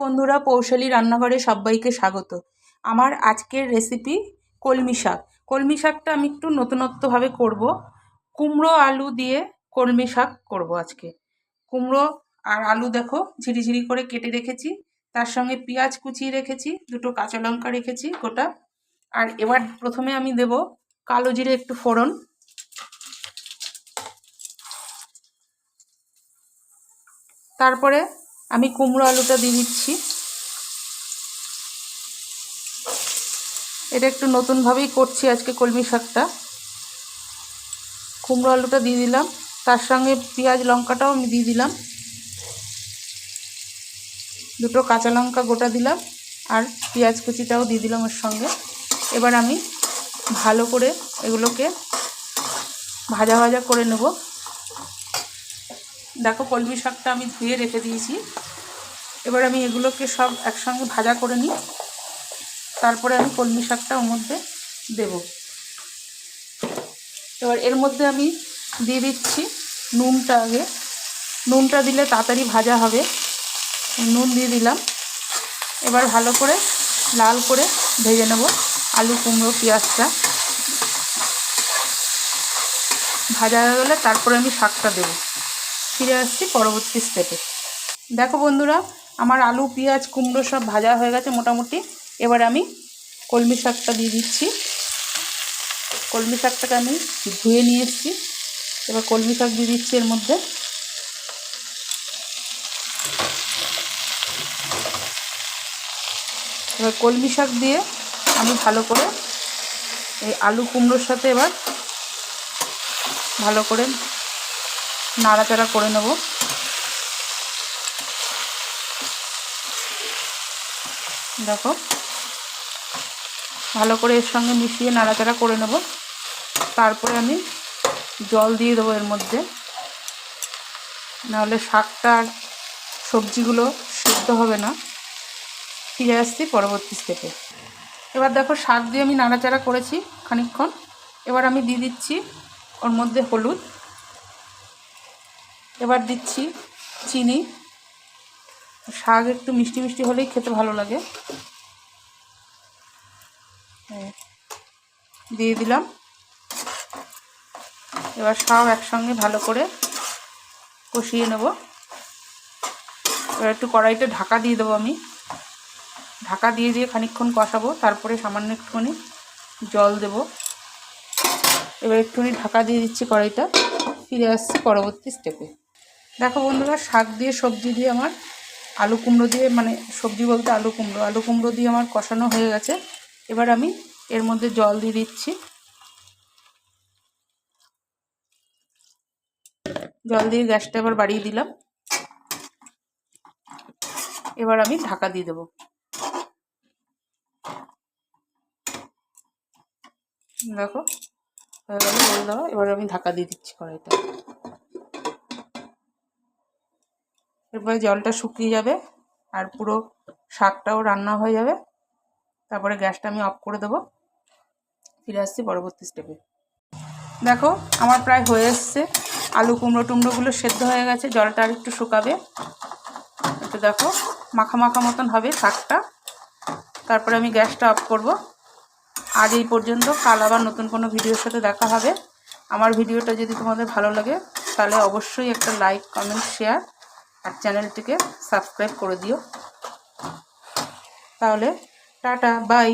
বন্ধুরা, পৌশালী রান্নাঘরে সবাইকে স্বাগত। আমার আজকের রেসিপি কলমি শাক। কলমি শাকটা আমি একটু নতুনত্বভাবে করব। কুমড়ো, আলু দিয়ে কলমি শাক করব আজকে। কুমড়ো আর আলু দেখো, ঝিরিঝিরি করে কেটে রেখেছি। তার সঙ্গে পেঁয়াজ কুচিয়ে রেখেছি, দুটো কাঁচা লঙ্কা রেখেছি গোটা। আর এবার প্রথমে আমি দেব কালো জিরে একটু ফোড়ন। তারপরে আমি কুমড়ো আলুটা দিয়ে দিচ্ছি। এটা একটু নতুনভাবেই করছি আজকে কলমি শাকটা। কুমড়ো আলুটা দিয়ে দিলাম। তার সঙ্গে পেঁয়াজ লঙ্কাটাও আমি দিয়ে দিলাম। দুটো কাঁচা লঙ্কা গোটা দিলাম আর পেঁয়াজ কুচিটাও দিয়ে দিলাম ওর সঙ্গে। এবার আমি ভালো করে এগুলোকে ভাজা ভাজা করে নেব। দেখো কলমি শাকটা আমি ধুয়ে রেখে দিয়েছি। এবার আমি এগুলোকে সব একসঙ্গে ভাজা করে নিই। তারপরে আমি কলমি শাকটা ওর মধ্যে দেব। এবার এর মধ্যে আমি দিয়ে দিচ্ছি নুনটা আগে। নুনটা দিলে তাড়াতাড়ি ভাজা হবে। নুন দিয়ে দিলাম। এবার ভালো করে লাল করে ভেজে নেব আলু কুমড়ো, পেঁয়াজটা। ভাজা হয়ে গেলে তারপরে আমি শাকটা দেবো। ফিরে আসছি পরবর্তী স্টেপে দেখো বন্ধুরা, আমার আলু, পেঁয়াজ, কুমড়ো সব ভাজা হয়ে গেছে মোটামুটি। এবার আমি কলমি শাকটা দিয়ে দিচ্ছি। কলমি শাকটাকে আমি ধুয়ে নিয়ে এসেছি। এবার কলমি শাক দিয়ে দিচ্ছি এর মধ্যে। এবার কলমি শাক দিয়ে আমি ভালো করে এই আলু, কুমড়োর সাথে এবার ভালো করে নাড়াচাড়া করে নেব। দেখো, ভালো করে এর সঙ্গে মিশিয়ে নাড়াচাড়া করে নেব। তারপরে আমি জল দিয়ে দেবো এর মধ্যে। নাহলে শাকটা আর সবজিগুলো সেদ্ধ হবে না। ফিরে আসছি পরবর্তী স্টেপে এবার দেখো, শাক দিয়ে আমি নাড়াচাড়া করেছি খানিকক্ষণ। এবার আমি দিয়ে দিচ্ছি ওর মধ্যে হলুদ। এবার দিচ্ছি চিনি। শাক একটু মিষ্টি মিষ্টি হলেই খেতে ভালো লাগে। দিয়ে দিলাম। এবার সব একসঙ্গে ভালো করে কষিয়ে নেব। এবার একটু কড়াইতে ঢাকা দিয়ে দেবো আমি। ঢাকা দিয়ে দিয়ে খানিকক্ষণ কষাবো, তারপরে সামান্য একটুখানি জল দেব। এবার একটুখানি ঢাকা দিয়ে দিচ্ছি কড়াইটা। ফিরে আসছি পরবর্তী স্টেপে দেখো বন্ধুরা, শাক দিয়ে, সবজি দিয়ে আমার আলু কুমড়ো দিয়ে মানে সবজি বলতে আলু কুমড়ো। আলু কুমড়ো দিয়ে আমার কষানো হয়ে গেছে। এবার আমি এর মধ্যে জল দিয়ে দিচ্ছি। জল দিয়ে গ্যাসটা এবার বাড়িয়ে দিলাম। এবার আমি ঢাকা দিয়ে দেবো। দেখো, হয়ে গেল এবার আমি ঢাকা দিয়ে দিচ্ছি কড়াইটা। এরপরে জলটা শুকিয়ে যাবে আর পুরো শাকটাও রান্না হয়ে যাবে। তারপরে গ্যাসটা আমি অফ করে দেবো। ফিরে আসছি পরবর্তী স্টেপে দেখো, আমার প্রায় হয়ে এসছে। আলু কুমড়ো টুমড়োগুলো সেদ্ধ হয়ে গেছে, জলটা আর একটু শুকাবে। একটু দেখো, মাখা মাখা মতন হবে শাকটা। তারপরে আমি গ্যাসটা অফ করব। আজ এই পর্যন্ত। কাল আবার নতুন কোনো ভিডিওর সাথে দেখা হবে। আমার ভিডিওটা যদি তোমাদের ভালো লাগে, তাহলে অবশ্যই একটা লাইক কমেন্ট শেয়ার আর চ্যানেলটিকে সাবস্ক্রাইব করে দিও। তাহলে টাটা বাই।